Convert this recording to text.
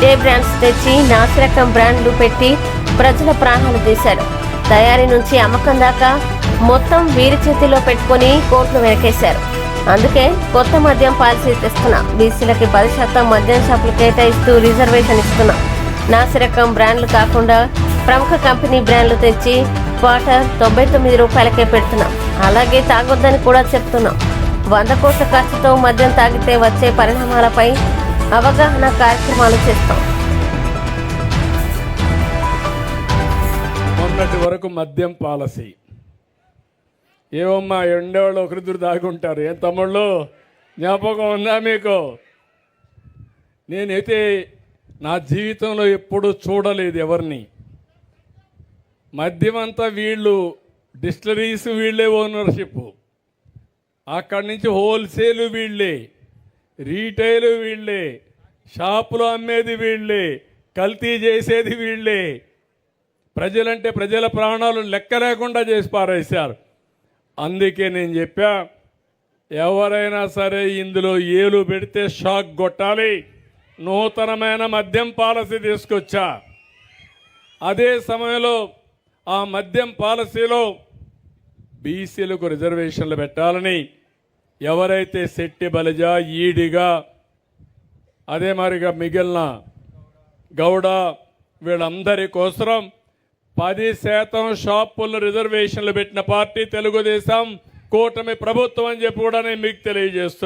Day brands తెచ్చి నాసిరకం బ్రాండ్లు పెట్టి ప్రజల ప్రాణాలు తీశారు తయారీ నుంచి అమ్మకం దాకా మొత్తం వీరి చేతిలో పెట్టుకొని కోట్లు వెనకేశారు. అందుకే కొత్త మద్యం పాలసీ తెస్తున్నాం. బీసీలకి పది శాతం మద్యం షాపులు కేటాయిస్తూ రిజర్వేషన్ ఇస్తున్నాం. నాసిరకం బ్రాండ్లు కాకుండా ప్రముఖ కంపెనీ బ్రాండ్లు తెచ్చి క్వార్టర్ తొంభై తొమ్మిది రూపాయలకే పెడుతున్నాం. అలాగే తాగొద్దని కూడా చెప్తున్నాం. వంద కోట్ల ఖర్చుతో మద్యం తాగితే వచ్చే పరిణామాలపై అవగాహన కార్యక్రమాలు చేస్తాం. మొన్నటి వరకు మద్యం పాలసీ. ఏమమ్మా ఎండేవాళ్ళు ఒకరిద్దరు దాగుంటారు. ఏం తమ్ముళ్ళు? జ్ఞాపకం ఉందా మీకు? నేనైతే నా జీవితంలో ఎప్పుడూ చూడలేదు ఎవరిని. మద్యం అంతా వీళ్ళు డిస్టరీస్ వీళ్ళే ఓనర్షిప్. అక్కడి నుంచి హోల్సేల్ వీళ్ళే రీటైల్ వీళ్ళే. షాపులో అమ్మేది వీళ్ళే కల్తీ చేసేది వీళ్ళే. ప్రజలంటే ప్రజల ప్రాణాలు లెక్క లేకుండా చేసి పారేశారు. అందుకే నేను చెప్పా ఎవరైనా సరే ఇందులో ఏలు పెడితే షాక్ కొట్టాలి. నూతనమైన మద్యం పాలసీ తీసుకొచ్చా. అదే సమయంలో ఆ మద్యం పాలసీలో బీసీలకు రిజర్వేషన్లు పెట్టాలని ఎవరైతే శెట్టి బలిజ ఈడిగా అదే మరిగా మిగిలిన గౌడ వీళ్ళందరి కోసం పది శాతం షాపుల్లో రిజర్వేషన్లు పెట్టిన పార్టీ తెలుగుదేశం కూటమి ప్రభుత్వం అని చెప్పి కూడా నేను మీకు తెలియజేస్తున్నాను